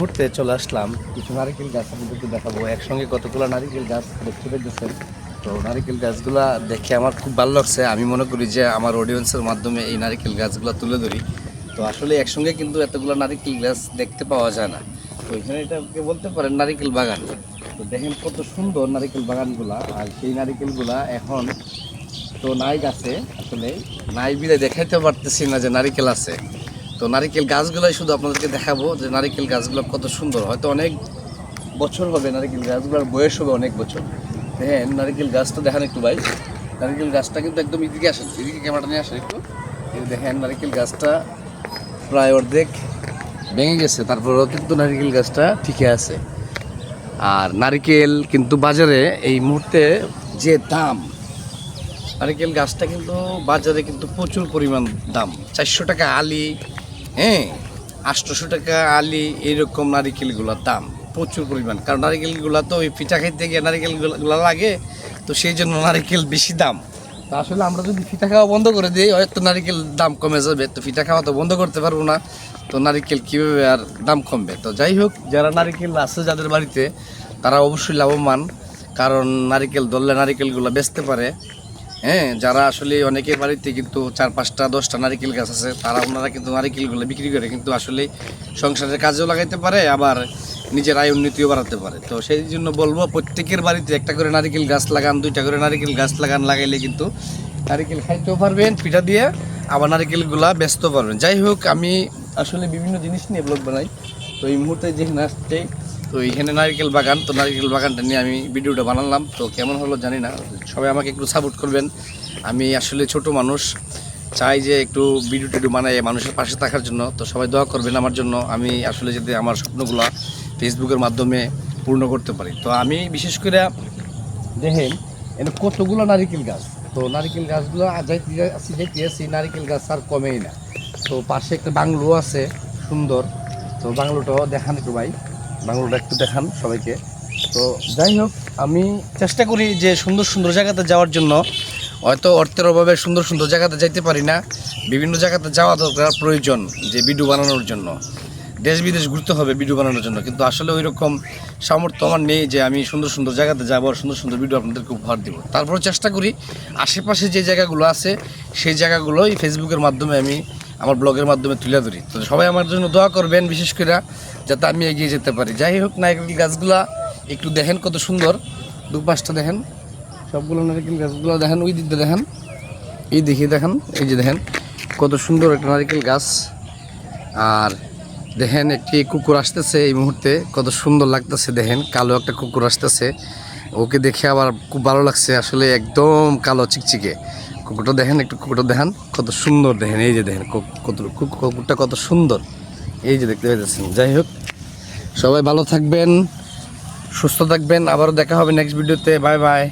মুহূর্তে চলে আসলাম। কিছু নারিকেল গাছ আপনাদেরকে দেখাবো। একসঙ্গে কতগুলো নারিকেল গাছ দেখতে পেতেছেন তো নারিকেল গাছগুলা দেখে আমার খুব ভালো লাগছে। আমি মনে করি যে আমার অডিয়েন্সের মাধ্যমে এই নারিকেল গাছগুলো তুলে ধরি। তো আসলে একসঙ্গে কিন্তু এতগুলো নারিকেল গাছ দেখতে পাওয়া যায় না। তো এখানে এটাকে বলতে পারেন নারিকেল বাগান। তো দেখেন কত সুন্দর নারিকেল বাগানগুলা। আর সেই নারিকেলগুলা এখন তো নাই গাছে। আসলে নাই বিলে দেখাইতে পারতেছি না যে নারিকেল আছে। তো নারিকেল গাছগুলোই শুধু আপনাদেরকে দেখাবো যে নারিকেল গাছগুলো কত সুন্দর। হয়তো অনেক বছর হবে নারিকেল গাছগুলোর বয়স হবে অনেক বছর। হ্যাঁ নারিকেল গাছটা দেখান একটু ভাই। নারিকেল গাছটা কিন্তু একদম এদিকে আসেন, এদিকে ক্যামেরাটা নিয়ে আসেন একটু। দেখেন নারিকেল গাছটা প্রায় অর্ধেক ভেঙে গেছে তারপরেও কিন্তু নারিকেল গাছটা ঠিকই আছে। আর নারিকেল কিন্তু বাজারে এই মুহূর্তে যে দাম, নারিকেল গাছটা কিন্তু বাজারে কিন্তু প্রচুর পরিমাণ দাম। চারশো টাকা আলি হ্যাঁ আটশোশো টাকা আলি এইরকম নারিকেলগুলোর দাম, প্রচুর পরিমাণ। কারণ নারিকেলগুলো তো ওই পিঠা খাইতে গিয়ে নারিকেলগুলো লাগে, তো সেই জন্য নারিকেল বেশি দাম। তো আসলে আমরা যদি পিঠা খাওয়া বন্ধ করে দিই, হয়তো নারিকেল দাম কমে যাবে। তো পিঠা খাওয়া তো বন্ধ করতে পারব না, তো নারিকেল কীভাবে আর দাম কমবে? তো যাই হোক, যারা নারিকেল আছে যাদের বাড়িতে, তারা অবশ্যই লাভবান। কারণ নারিকেল ধরলে নারিকেলগুলো বেচতে পারে। হ্যাঁ যারা আসলে অনেকের বাড়িতে কিন্তু চার পাঁচটা, দশটা নারিকেল গাছ আছে, তারা ওনারা কিন্তু নারিকেলগুলো বিক্রি করে কিন্তু আসলে সংসারের কাজেও লাগাইতে পারে, আবার নিজের আয় উন্নতিও বাড়াতে পারে। তো সেই জন্য বলব, প্রত্যেকের বাড়িতে একটা করে নারিকেল গাছ লাগান, দুইটা করে নারিকেল গাছ লাগান, লাগাইলে কিন্তু নারিকেল খাইতেও পারবেন, পিঠা দিয়ে আবার নারিকেলগুলা বেচতেও পারবেন। যাই হোক, আমি আসলে বিভিন্ন জিনিস নিয়ে ব্লগ বানাই। তো এই মুহূর্তে যেখানে আসছে তো এইখানে নারকেল বাগান, তো নারকেল বাগানটা নিয়ে আমি ভিডিওটা বানালাম। তো কেমন হলো জানি না, সবাই আমাকে একটু সাপোর্ট করবেন। আমি আসলে ছোট মানুষ, চাই যে একটু ভিডিও টিডিও বানাই মানুষের পাশে থাকার জন্য। তো সবাই দোয়া করবেন আমার জন্য, আমি আসলে যদি আমার স্বপ্নগুলো ফেসবুকের মাধ্যমে পূর্ণ করতে পারি। তো আমি বিশেষ করে দেখেন এটা কতগুলো নারিকেল গাছ। তো নারিকেল গাছগুলো যাইতে আসি নারিকেল গাছ আর কমেই না। তো পাশে একটা বাংলো আছে, সুন্দর। তো বাংলোটাও দেখান একটু ভাই। বাংলোটা একটু দেখান সবাইকে। তো যাই হোক, আমি চেষ্টা করি যে সুন্দর সুন্দর জায়গাতে যাওয়ার জন্য। হয়তো অর্থের অভাবে সুন্দর সুন্দর জায়গাতে যাইতে পারি না। বিভিন্ন জায়গাতে যাওয়া দরকার প্রয়োজন যে ভিডিও বানানোর জন্য। দেশ বিদেশ ঘুরতে হবে ভিডিও বানানোর জন্য। কিন্তু আসলে ওই রকম সামর্থ্য আমার নেই যে আমি সুন্দর সুন্দর জায়গাতে যাব আর সুন্দর সুন্দর ভিডিও আপনাদেরকে উপহার দেবো। তারপর চেষ্টা করি, আশেপাশে যে জায়গাগুলো আছে, সেই জায়গাগুলোই ফেসবুকের মাধ্যমে আমি আমার ব্লগের মাধ্যমে তুলে ধরি। তো সবাই আমার জন্য দোয়া করবেন বিশেষ করে যাতে আমি এগিয়ে যেতে পারি। যাই হোক, নারকেল গাছগুলা একটু দেখেন কত সুন্দর। দু পাঁচটা দেখেন। সবগুলো নারকেল গাছগুলো দেখেন, ওই দিকটা দেখেন। এই দিকে দেখেন, এই যে দেখেন, কত সুন্দর একটা নারকেল গাছ। আর দেখেন একটি কুকুর আসতেছে এই মুহূর্তে, কত সুন্দর লাগতেছে দেখেন, কালো একটা কুকুর আসতেছে। ওকে দেখে আবার খুব ভালো লাগছে, আসলে একদম কালো চিকচিকে। কুকুরটা দেখেন, একটু কুকুরটা দেখেন। কত সুন্দর দেখেন, এই যে দেখেন কত কুকুরটা কত সুন্দর। এই যে দেখতে পাচ্ছেন যাই হোক। সবাই ভালো থাকবেন, সুস্থ থাকবেন, আবারও দেখা হবে নেক্সট ভিডিওতে বাই বাই।